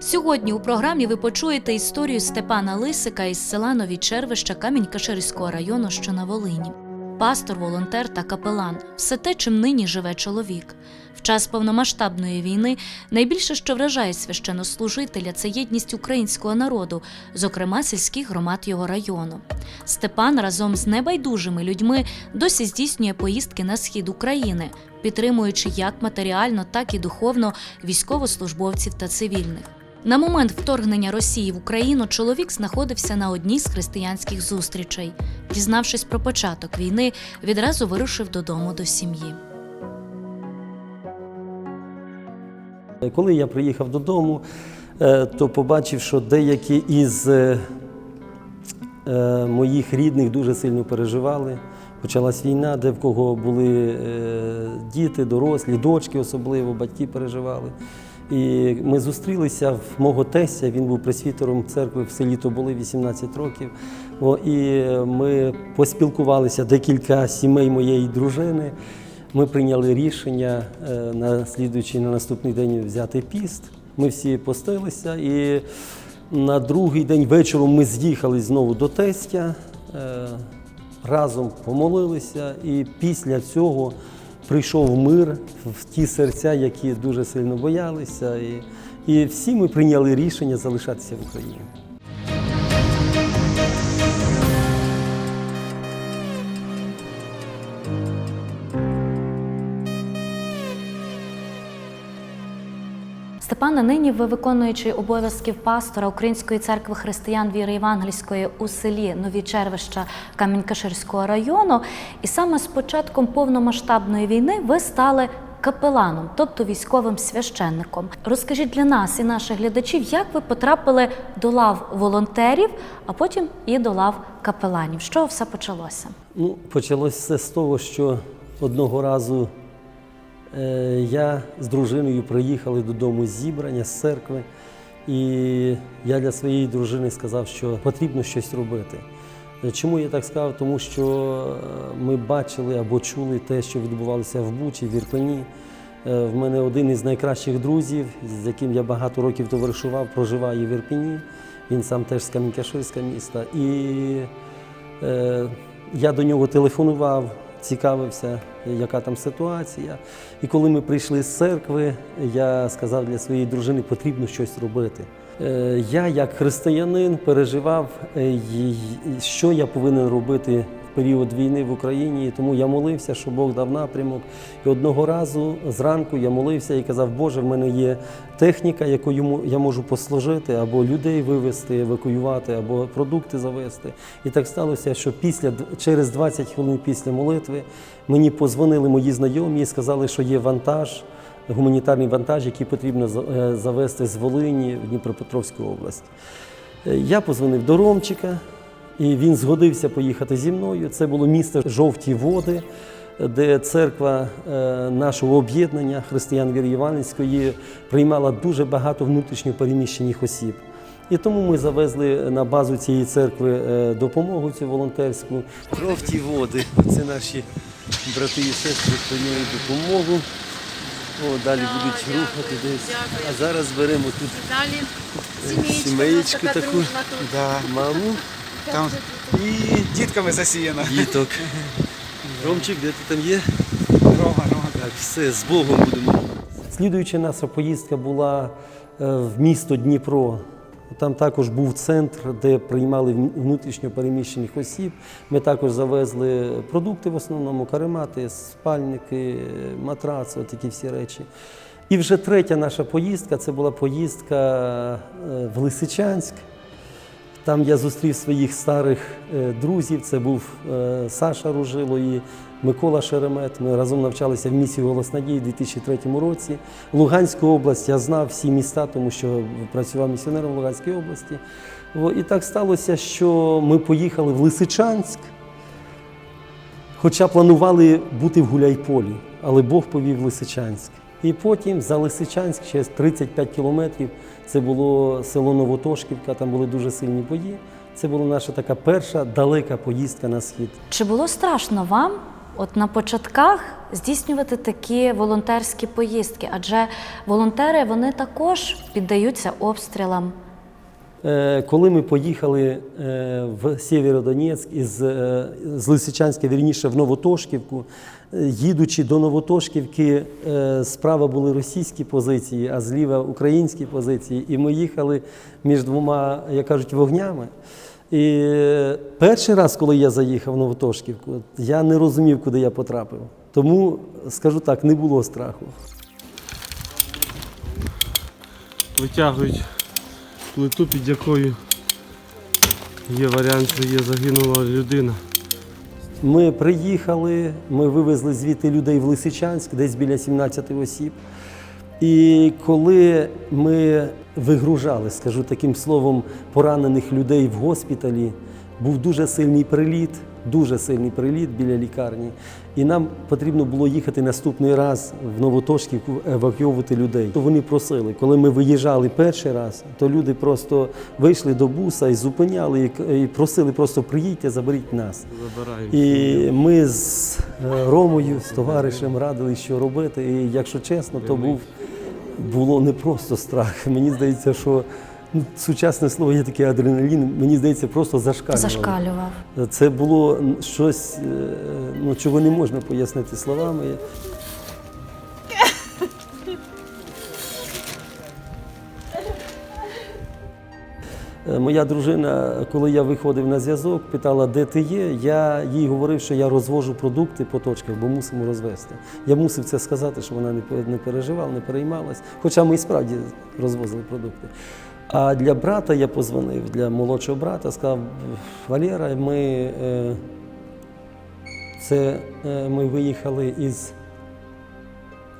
Сьогодні у програмі ви почуєте історію Степана Лисика із села Нові Червища Камінь-Каширського району, що на Волині. Пастор, волонтер та капелан все те, чим нині живе чоловік. В час повномасштабної війни найбільше, що вражає священнослужителя, це єдність українського народу, зокрема сільських громад його району. Степан разом з небайдужими людьми досі здійснює поїздки на схід України, підтримуючи як матеріально, так і духовно військовослужбовців та цивільних. На момент вторгнення Росії в Україну чоловік знаходився на одній з християнських зустрічей. Дізнавшись про початок війни, відразу вирушив додому до сім'ї. Коли я приїхав додому, е, то побачив, що деякі із е, е, моїх рідних дуже сильно переживали. Почалась війна, де в кого були діти, дорослі, дочки особливо, батьки переживали. І ми зустрілися в мого тестя, він був пресвітером церкви в селі Тоболи 18 років. І ми поспілкувалися декілька сімей моєї дружини. Ми прийняли рішення е, на слідуючий на наступний день взяти піст. Ми всі постилися, і на другий день вечором ми з'їхали знову до тестя, е, разом помолилися, і після цього прийшов мир в ті серця, які дуже сильно боялися. І, і всі ми прийняли рішення залишатися в Україні. Степана, нині ви виконуючи обов'язків пастора Української церкви християн віри Євангельської у селі Нові Червища Камінь-Каширського району. І саме з початком повномасштабної війни ви стали капеланом, тобто військовим священником. Розкажіть для нас і наших глядачів, як ви потрапили до лав волонтерів, а потім і до лав капеланів. Чого все почалося? Ну, почалося все з того, що одного разу я з дружиною приїхали додому з зібрання з церкви, і я для своєї дружини сказав, що потрібно щось робити. Е, Чому я так сказав? Тому що е, ми бачили або чули те, що відбувалося в Бучі, в Ірпені. Е, В мене один із найкращих друзів, з яким я багато років товаришував, проживає в Ірпені. Він сам теж з Камінь-Каширська міста. І е, я до нього телефонував, цікавився, яка там ситуація. І коли ми прийшли з церкви, я сказав для своєї дружини, потрібно щось робити. Е, Я, як християнин, переживав, е, що я повинен робити період війни в Україні. І тому я молився, що Бог дав напрямок. І одного разу зранку я молився і казав, Боже, в мене є техніка, якою я можу послужити, або людей вивезти, евакуювати, або продукти завести. І так сталося, що після через 20 хвилин після молитви мені позвонили мої знайомі і сказали, що є вантаж гуманітарний вантаж, який потрібно е, завести з Волині в Дніпропетровську область. Е, Я позвонив до Ромчика, і він згодився поїхати зі мною. Це було місто Жовті Води, де церква е, нашого об'єднання християн віри Іванівської приймала дуже багато внутрішньо переміщених осіб. І тому ми завезли на базу цієї церкви е, допомогу цю волонтерську. Жовті води. Це наші брати і сестри прийняли допомогу. О, далі будуть рухати десь. А зараз беремо тут Далі сімеєчку таку. маму, там і дітками засіяно. діток. Ромчик, де ти там є? Рома, Рома. Так, все, з Богом будемо. Слідуюча наша поїздка була е, в місто Дніпро. Там також був центр, де приймали внутрішньо переміщених осіб. Ми також завезли продукти в основному, каремати, спальники, матраци, такі всі речі. І вже третя наша поїздка це була поїздка е, в Лисичанськ. Там я зустрів своїх старих е, друзів. Це був е, Саша Ружило і Микола Шеремет. Ми разом навчалися в місії «Голос надії» у 2003 році. Луганську область я знав всі міста, тому що працював місіонером в Луганській області. І так сталося, що ми поїхали в Лисичанськ, хоча планували бути в Гуляйполі, але Бог повів Лисичанськ. І потім за Лисичанськ, ще 35 кілометрів, це було село Новотошківка, там були дуже сильні бої. Це була наша така перша далека поїздка на схід. Чи було страшно вам от на початках здійснювати такі волонтерські поїздки? Адже волонтери вони також піддаються обстрілам. Е, Коли ми поїхали е, в Сєвєродонецьк із е, з Лисичанська, вірніше в Новотошківку, їдучи до Новотошківки, е, справа були російські позиції, а зліва українські позиції. І ми їхали між двома, як кажуть, вогнями. І перший раз, коли я заїхав в Новотошківку, я не розумів, куди я потрапив. Тому, скажу так, не було страху. витягують плиту, під якою є варіант, що є загинула людина. Ми приїхали, ми вивезли звідти людей в Лисичанськ, десь біля 17 осіб. І коли ми вигружали, скажу таким словом, поранених людей в госпіталі, був дуже сильний приліт, дуже сильний приліт біля лікарні. І нам потрібно було їхати наступний раз в Новотошківку евакуювати людей. То вони просили, коли ми виїжджали перший раз, то люди просто вийшли до буса і зупиняли, і просили просто приїдьте, заберіть нас. Забирають. І ми з е, Ромою, з товаришем радили, що робити. І якщо чесно, то був було не просто страх. Мені здається, що ну, сучасне слово є таке адреналін. Мені здається, просто зашкалювало. Зашкалював. Це було щось, е, ну, чого не можна пояснити словами. Е, Моя дружина, коли я виходив на зв'язок, питала, де ти є. Я їй говорив, що я розвожу продукти по точках, бо мусимо розвести. Я мусив це сказати, щоб вона не не переживала, не переймалась. Хоча ми і справді розвозили продукти. А для брата я позвонив, для молодшого брата, сказав, Валера, ми, е, це, е, ми виїхали із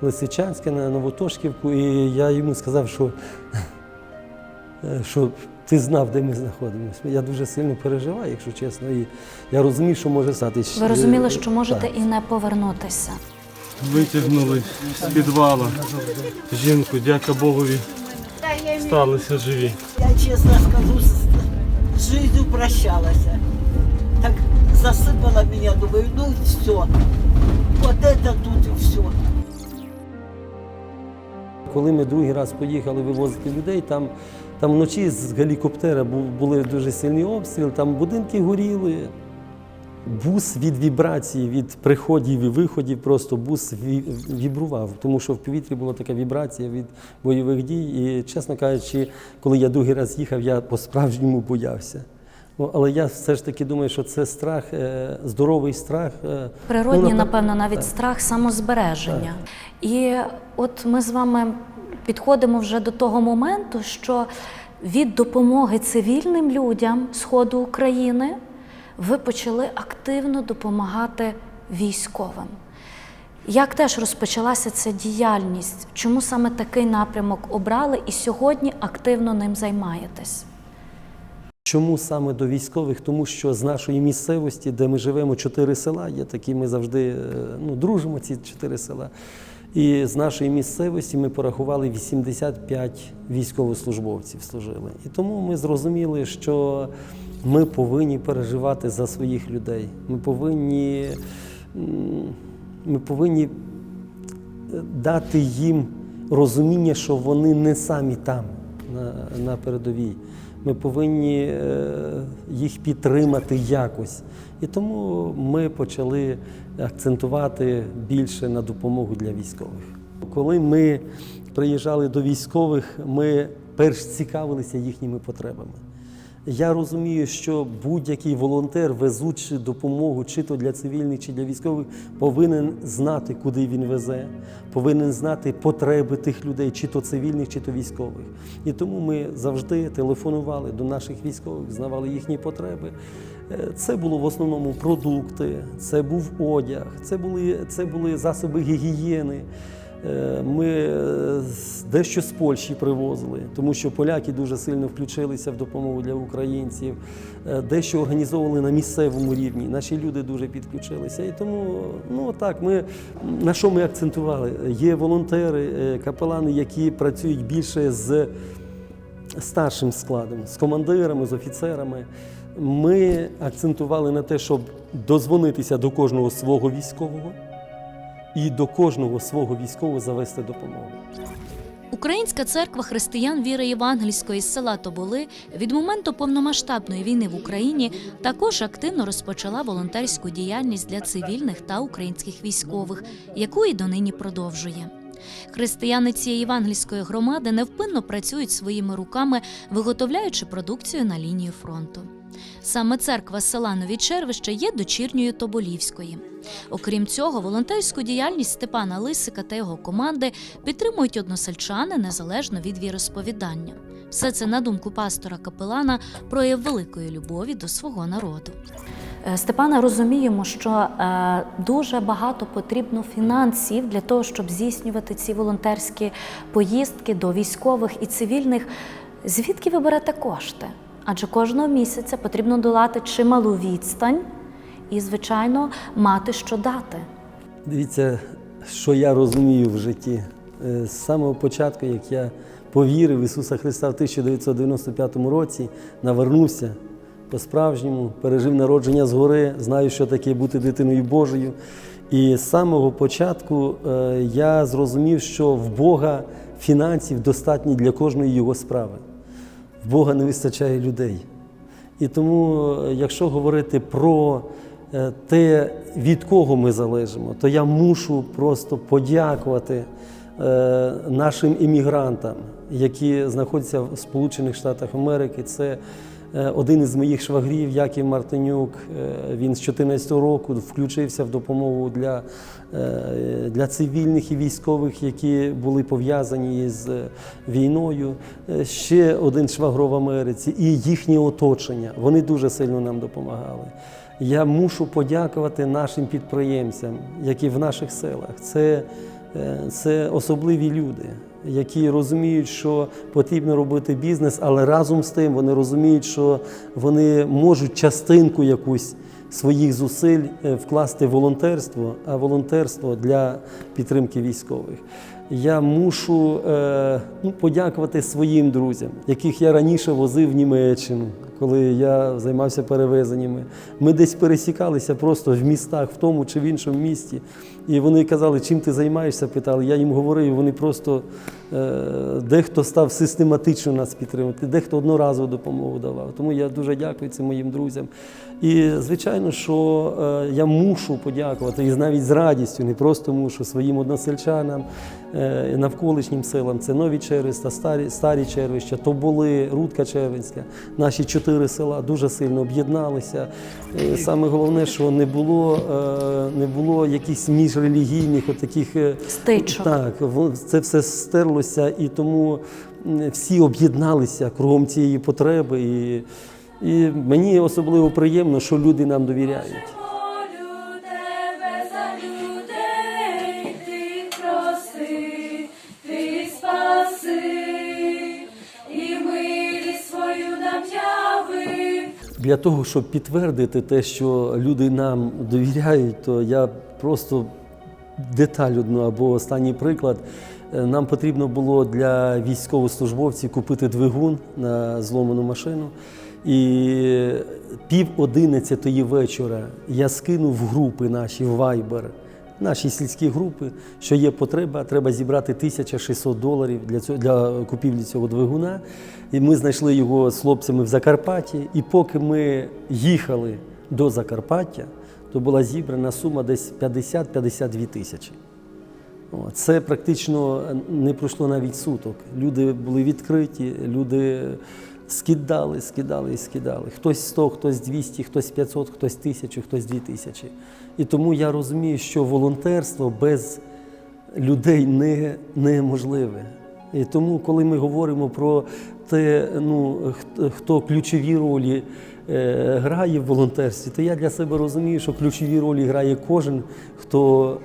Лисичанська на Новотошківку, і я йому сказав, що Е, що ти знав, де ми знаходимося. Я дуже сильно переживаю, якщо чесно. І я розумію, що може статись. Ви розуміли, що можете Так. і не повернутися. Витягнули з підвала жінку, дяка Богові, сталися живі. Я честно скажу, с с жизнью прощалась. Так засыпала меня, думаю, ну все. Вот это тут и все. Коли ми другий раз поїхали вивозити людей, там, там вночі з гелікоптера був, були дуже сильні обстріли, там будинки горіли. Бус від вібрації, від приходів і виходів, просто бус вібрував, тому що в повітрі була така вібрація від бойових дій. І, чесно кажучи, коли я другий раз їхав, я по-справжньому боявся. Ну, але я все ж таки думаю, що це страх, е, здоровий страх. е, Природній, ну, напевно, навіть так. страх самозбереження. І от ми з вами підходимо вже до того моменту, що від допомоги цивільним людям Сходу України ви почали активно допомагати військовим. Як теж розпочалася ця діяльність? Чому саме такий напрямок обрали і сьогодні активно ним займаєтесь? Чому саме до військових? Тому що з нашої місцевості, де ми живемо, чотири села, є такі, ми завжди е, ну, дружимо, ці чотири села. І з нашої місцевості ми порахували 85 військовослужбовців служили. І тому ми зрозуміли, що ми повинні переживати за своїх людей. Ми повинні, ми повинні дати їм розуміння, що вони не самі там, на, на передовій. Ми повинні е, їх підтримати якось. І тому ми почали акцентувати більше на допомогу для військових. Коли ми приїжджали до військових, ми перш цікавилися їхніми потребами. Я розумію, що будь-який волонтер, везучи допомогу, чи то для цивільних, чи для військових, повинен знати, куди він везе, повинен знати потреби тих людей, чи то цивільних, чи то військових. І тому ми завжди телефонували до наших військових, знавали їхні потреби. Е, Це було в основному продукти, це був одяг, це були, це були засоби гігієни. Е, Ми е, дещо з Польщі привозили, тому що поляки дуже сильно включилися в допомогу для українців, Е, дещо організовували на місцевому рівні. Наші люди дуже підключилися. І тому, ну так, ми на що ми акцентували? Є волонтери, капелани, які працюють більше з старшим складом, з командирами, з офіцерами. ми акцентували на те, щоб дозвонитися до кожного свого військового і до кожного свого військового завести допомогу. Українська церква християн віри євангельської з села Тоболи від моменту повномасштабної війни в Україні також активно розпочала волонтерську діяльність для цивільних та українських військових, яку і донині продовжує. Християни цієї євангельської громади невпинно працюють своїми руками, виготовляючи продукцію на лінію фронту. Саме церква села Нові Червища є дочірньою Тоболівської. Окрім цього, волонтерську діяльність Степана Лисика та його команди підтримують односельчани незалежно від віросповідання. Все це, на думку пастора капелана, прояв великої любові до свого народу. Е, Степана, розуміємо, що е, дуже багато потрібно фінансів для того, щоб здійснювати ці волонтерські поїздки до військових і цивільних. Звідки ви берете кошти? Адже кожного місяця потрібно долати чималу відстань і, звичайно, мати що дати. Дивіться, що я розумію в житті. Е, З самого початку, як я повірив в Ісуса Христа в 1995 році, навернувся по-справжньому, пережив народження згори, знаю, що таке бути дитиною Божою. І з самого початку е, я зрозумів, що в Бога фінансів достатньо для кожної його справи. В Бога не вистачає людей. І тому, е, якщо говорити про те, від кого ми залежимо, то я мушу просто подякувати е, нашим іммігрантам, які знаходяться в Сполучених Штатах Америки. Це е, один із моїх швагрів, Яків Мартинюк. Е, Він з 2014 року включився в допомогу для, е, для цивільних і військових, які були пов'язані з е, війною. Е, Ще один швагро в Америці і їхнє оточення. Вони дуже сильно нам допомагали. Я мушу подякувати нашим підприємцям, які в наших селах. Це, е, це особливі люди, які розуміють, що потрібно робити бізнес, але разом з тим вони розуміють, що вони можуть частинку якусь своїх зусиль е, вкласти в волонтерство, а волонтерство для підтримки військових. Я мушу е, ну, подякувати своїм друзям, яких я раніше возив в Німеччину, коли я займався перевезеннями. Ми десь пересікалися просто в містах, в тому чи в іншому місті. І вони казали, чим ти займаєшся, питали. Я їм говорив, вони просто е, дехто став систематично нас підтримувати, дехто одноразову допомогу давав. Тому я дуже дякую цим моїм друзям. І звичайно, що е, я мушу подякувати, і навіть з радістю, не просто мушу своїм односельчанам, е, навколишнім селам. Це Нові Червиста, Старі, Старі Червища, Тоболи, Рудка Червинська. Наші чотири села дуже сильно об'єдналися. Е, Саме головне, що не було, е, не було якихось міжрелігійних отаких Стичок. так, це все стерлося, і тому всі об'єдналися кругом цієї потреби. І, і мені особливо приємно, що люди нам довіряють. Для того, щоб підтвердити те, що люди нам довіряють, то я просто деталь одну або останній приклад. Е, Нам потрібно було для військовослужбовців купити двигун на зломану машину. І пів одинадцятої вечора я скинув групи наші в Viber, наші сільські групи, що є потреба, треба зібрати 1600 доларів для цього для купівлі цього двигуна. І ми знайшли його з хлопцями в Закарпатті. І поки ми їхали до Закарпаття, то була зібрана сума десь 50-52 тисячі. Це практично не пройшло навіть суток. Люди були відкриті, люди скидали, скидали і скидали. Хтось 100, хтось 200, хтось 500, хтось 1000, хтось 2000. І тому я розумію, що волонтерство без людей не, неможливе. І тому, коли ми говоримо про те, ну, хто- ключові ролі е, грає в волонтерстві, то я для себе розумію, що ключові ролі грає кожен, хто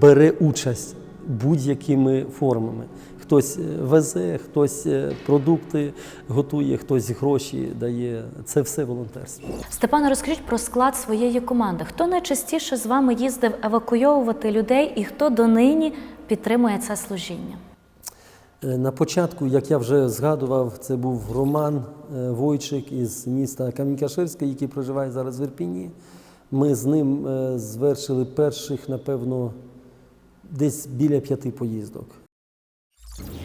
бере участь будь-якими формами. Хтось е, везе, хтось е, продукти готує, хтось гроші дає. Це все волонтерство. Степане, розкажіть про склад своєї команди. Хто найчастіше з вами їздив евакуйовувати людей і хто донині підтримує це служіння? Е, На початку, як я вже згадував, це був Роман Войчик із міста Камінь-Каширське, який проживає зараз в Ірпіні. Ми з ним звершили перших, напевно, десь біля п'яти поїздок.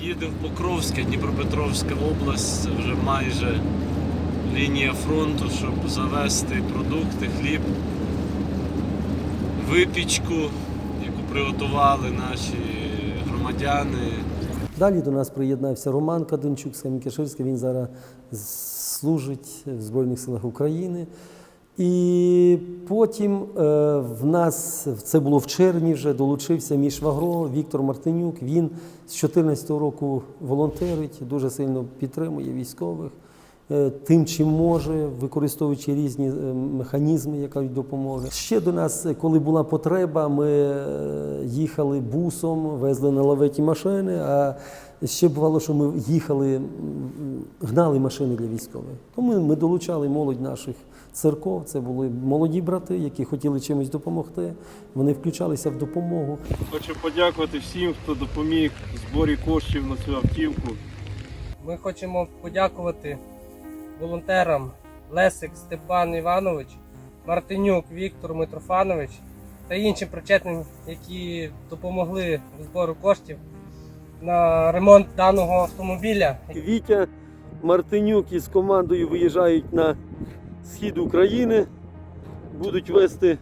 Їдемо в Покровське, Дніпропетровська область, вже майже лінія фронту, щоб завести продукти, хліб, випічку, яку приготували наші громадяни. Далі до нас приєднався Роман Каденчук з. Він зараз служить в Збройних силах України. І потім е, в нас, це було в червні вже, долучився мій швагро Віктор Мартинюк. Він з 2014 року волонтерить, дуже сильно підтримує військових. е, Тим, чим може, використовуючи різні е, механізми, якої допомоги. Ще до нас, коли була потреба, ми їхали бусом, везли на лаветі машини. А ще бувало, що ми їхали, гнали машини для військових. Тому ми долучали молодь наших церков. Це були молоді брати, які хотіли чимось допомогти. Вони включалися в допомогу. Хочу подякувати всім, хто допоміг в зборі коштів на цю автівку. Ми хочемо подякувати волонтерам Лесик Степан Іванович, Мартинюк Віктор Митрофанович та іншим причетним, які допомогли в збору коштів на ремонт даного автомобіля. Вітя Мартинюк із командою виїжджають на схід України, будуть вести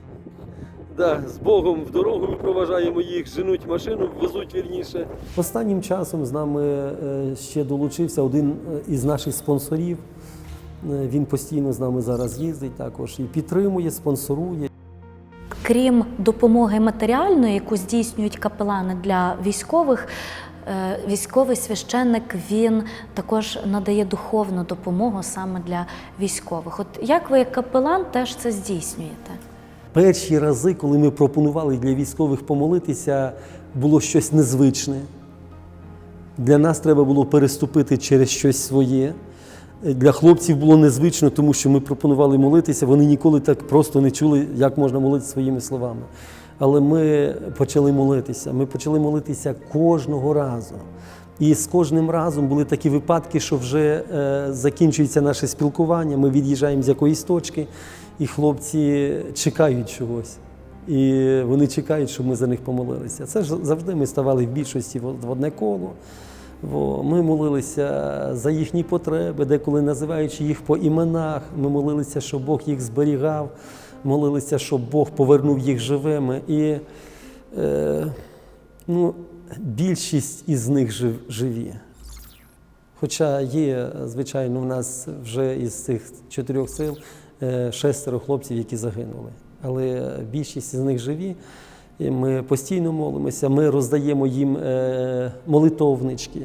да, з Богом в дорогу, ми проважаємо їх, женуть машину, везуть вірніше. Останнім часом з нами е, ще долучився один е, із наших спонсорів. Е, Він постійно з нами зараз їздить також і підтримує, спонсорує. Крім допомоги матеріальної, яку здійснюють капелани для військових, військовий священник він також надає духовну допомогу саме для військових. От як ви, як капелан, теж це здійснюєте? Перші рази, коли ми пропонували для військових помолитися, було щось незвичне. Для нас треба було переступити через щось своє. Для хлопців було незвично, тому що ми пропонували молитися. Вони ніколи так просто не чули, як можна молитися своїми словами. Але ми почали молитися. Ми почали молитися кожного разу. І з кожним разом були такі випадки, що вже е, закінчується наше спілкування. Ми від'їжджаємо з якоїсь точки, і хлопці чекають чогось. І вони чекають, щоб ми за них помолилися. Це ж завжди ми ставали в більшості в одне коло. Ми молилися за їхні потреби, деколи називаючи їх по іменах. Ми молилися, щоб Бог їх зберігав, молилися, щоб Бог повернув їх живими. І е, ну, більшість із них жив, живі. Хоча є, звичайно, в нас вже із цих чотирьох сил е, шестеро хлопців, які загинули. Але більшість із них живі. І ми постійно молимося, ми роздаємо їм е, молитовнички.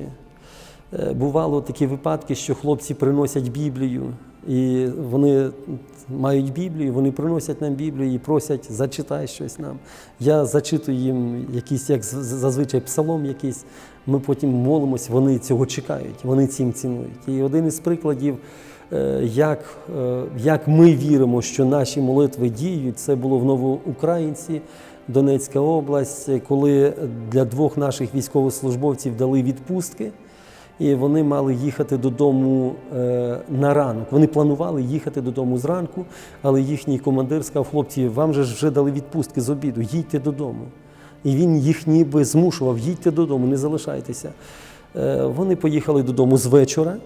Е, Бувало такі випадки, що хлопці приносять Біблію, і вони мають Біблію, вони приносять нам Біблію і просять, зачитай щось нам. Я зачитую їм якийсь, як зазвичай, псалом якийсь. Ми потім молимось, вони цього чекають, вони цим цінують. І один із прикладів, е, як, е, як ми віримо, що наші молитви діють, це було в Новоукраїнці, Донецька область, коли для двох наших військовослужбовців дали відпустки. І вони мали їхати додому е, на ранок. Вони планували їхати додому зранку, але їхній командир сказав, хлопці, вам же ж вже дали відпустки з обіду, їдьте додому. І він їх ніби змушував, їдьте додому, не залишайтеся. Е, вони поїхали додому з вечора.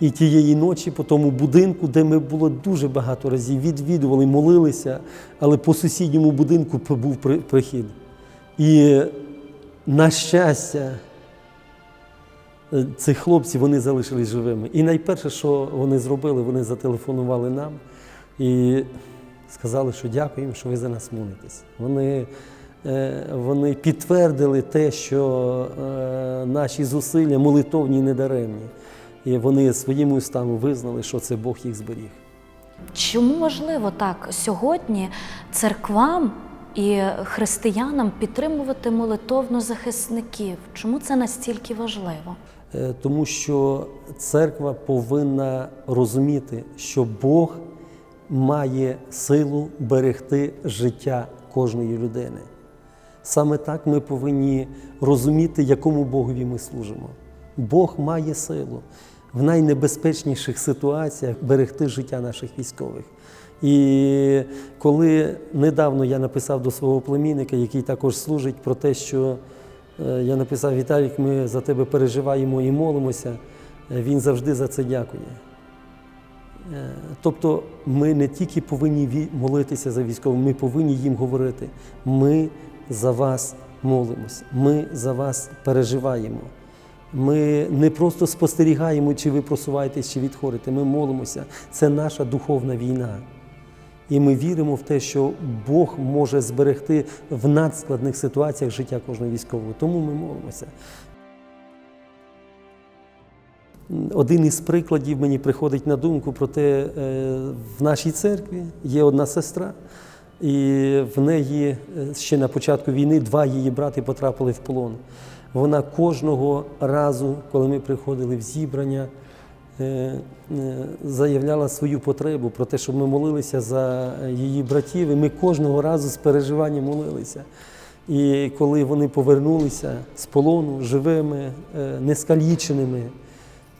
І тієї ночі по тому будинку, де ми було дуже багато разів, відвідували, молилися, але по сусідньому будинку був при- прихід. І на щастя, цих хлопців вони залишились живими. І найперше, що вони зробили, вони зателефонували нам і сказали, що дякуємо, що ви за нас молитесь. Вони, е, вони підтвердили те, що е, наші зусилля молитовні і недаремні. І вони своїми устами визнали, що це Бог їх зберіг. Чому важливо так сьогодні церквам і християнам підтримувати молитовно захисників? Чому це настільки важливо? Е, Тому що церква повинна розуміти, що Бог має силу берегти життя кожної людини. Саме так ми повинні розуміти, якому Богові ми служимо. Бог має силу в найнебезпечніших ситуаціях берегти життя наших військових. І коли недавно я написав до свого племінника, який також служить, про те, що я написав Віталік, ми за тебе переживаємо і молимося, е, він завжди за це дякує. Е, Тобто ми не тільки повинні молитися за військових, ми повинні їм говорити: ми за вас молимось, ми за вас переживаємо. Ми не просто спостерігаємо, чи ви просуваєтесь, чи відходите. Ми молимося. Це наша духовна війна. І ми віримо в те, що Бог може зберегти в надскладних ситуаціях життя кожного військового. Тому ми молимося. Один із прикладів мені приходить на думку про те, е, в нашій церкві є одна сестра, і в неї е, ще на початку війни два її брати потрапили в полон. Вона кожного разу, коли ми приходили в зібрання, заявляла свою потребу про те, щоб ми молилися за її братів, і ми кожного разу з переживанням молилися. І коли вони повернулися з полону живими, е, нескаліченими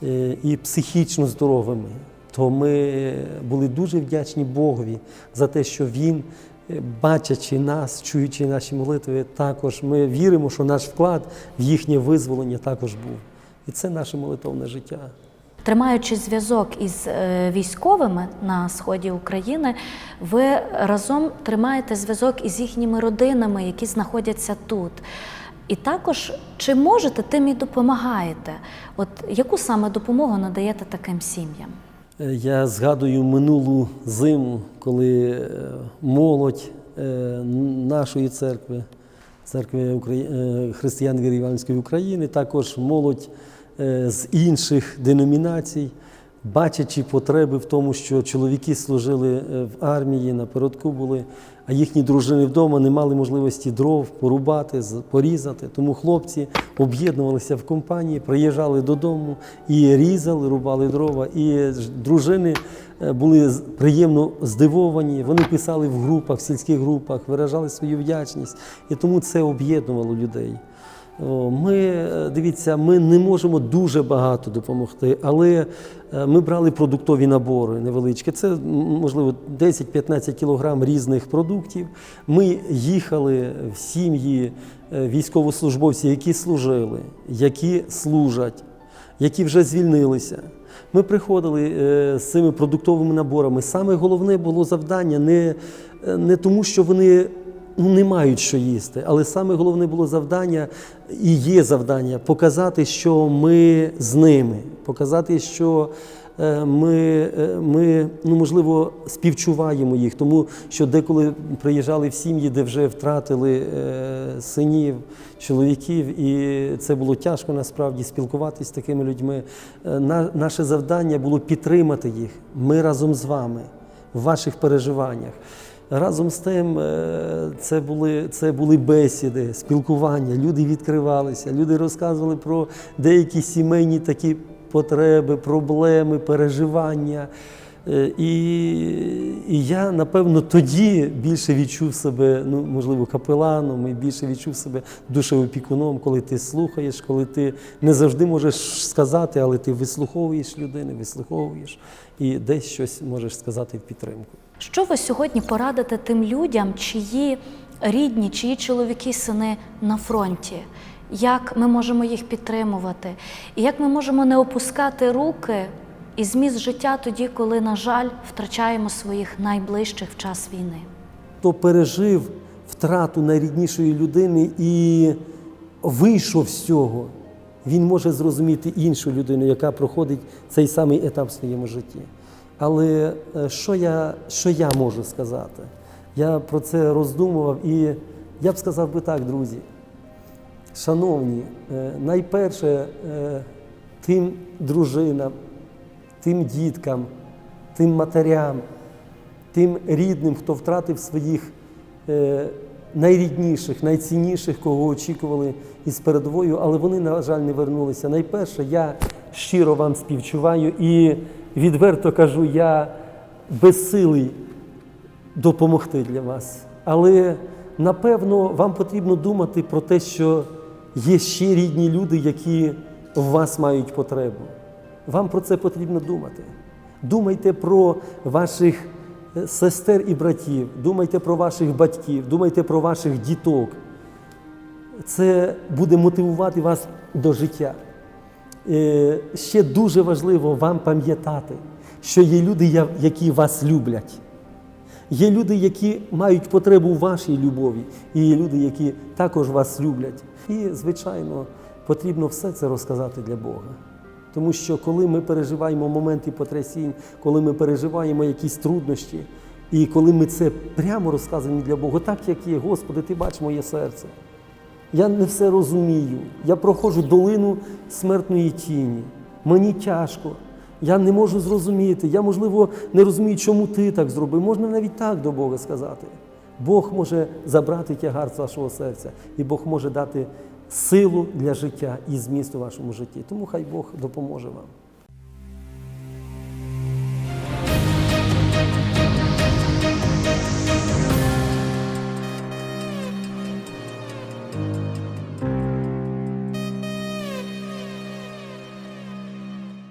е, і психічно здоровими, то ми були дуже вдячні Богові за те, що Він, е, бачачи нас, чуючи наші молитви, також ми віримо, що наш вклад в їхнє визволення також був. І це наше молитовне життя. Тримаючи зв'язок із е, військовими на сході України, ви разом тримаєте зв'язок із їхніми родинами, які знаходяться тут. І також чи можете, тим і допомагаєте. От яку саме допомогу надаєте таким сім'ям? Е, Я згадую минулу зиму, коли е, молодь нашої церкви, церкви християн віри Іванської України, також молодь з інших деномінацій, бачачи потреби в тому, що чоловіки служили е, в армії, напередку були, а їхні дружини вдома не мали можливості дров порубати, порізати. Тому хлопці об'єднувалися в компанії, приїжджали додому і різали, рубали дрова. І дружини е, були приємно здивовані. Вони писали в групах, в сільських групах, виражали свою вдячність. І тому це об'єднувало людей. Ми, е, дивіться, ми не можемо дуже багато допомогти, але е, ми брали продуктові набори невеличкі. Це, можливо, 10-15 кілограм різних продуктів. Ми їхали в сім'ї е, військовослужбовців, які служили, які служать, які вже звільнилися. Ми приходили з цими продуктовими наборами. Саме головне було завдання не, не тому, що вони ну, не мають що їсти, але саме головне було завдання і є завдання показати, що ми з ними, показати, що е, ми, е, ми ну, можливо, співчуваємо їх, тому що деколи приїжджали в сім'ї, де вже втратили е, синів, чоловіків, і це було тяжко насправді спілкуватися з такими людьми. На- Наше завдання було підтримати їх. Ми разом з вами в ваших переживаннях. Разом з тим, е, це були, це були бесіди, спілкування. Люди відкривалися, люди розказували про деякі сімейні такі потреби, проблеми, переживання. Е, І, і я, напевно, тоді більше відчув себе, ну, можливо, капеланом, і більше відчув себе душеопікуном, коли ти слухаєш, коли ти не завжди можеш сказати, але ти вислуховуєш людини, вислуховуєш і десь щось можеш сказати в підтримку. Що ви сьогодні порадите тим людям, чиї рідні, чиї чоловіки, сини на фронті? Як ми можемо їх підтримувати? І як ми можемо не опускати руки і зміст життя тоді, коли, на жаль, втрачаємо своїх найближчих в час війни? хто пережив втрату найріднішої людини і вийшов з цього, він може зрозуміти іншу людину, яка проходить цей самий етап в своєму житті. Але е, що я, що я можу сказати? Я про це роздумував, і я б сказав би так, друзі. Шановні, е, найперше е, тим дружинам, тим діткам, тим матерям, тим рідним, хто втратив своїх найрідніших, найцінніших, кого очікували із передовою, але вони, на жаль, не вернулися. Найперше, я щиро вам співчуваю і відверто кажу, я безсилий допомогти для вас. Але напевно вам потрібно думати про те, що є ще рідні люди, які в вас мають потребу. Вам про це потрібно думати. Думайте про ваших е, сестер і братів, думайте про ваших батьків, думайте про ваших діток. Це буде мотивувати вас до життя. Е, Ще дуже важливо вам пам'ятати, що є люди, які вас люблять. Є люди, які мають потребу у вашій любові, і є люди, які також вас люблять. І, звичайно, потрібно все це розказати для Бога. Тому що коли ми переживаємо моменти потрясінь, коли ми переживаємо якісь труднощі, і коли ми це прямо розказуємо для Бога, так як є, Господи, Ти бач моє серце. Я не все розумію. Я проходжу долину смертної тіні. Мені тяжко. Я не можу зрозуміти. Я, можливо, не розумію, чому ти так зробив. Можна навіть так до Бога сказати. Бог може забрати тягар з вашого серця, і Бог може дати силу для життя і зміст у вашому житті. Тому хай Бог допоможе вам.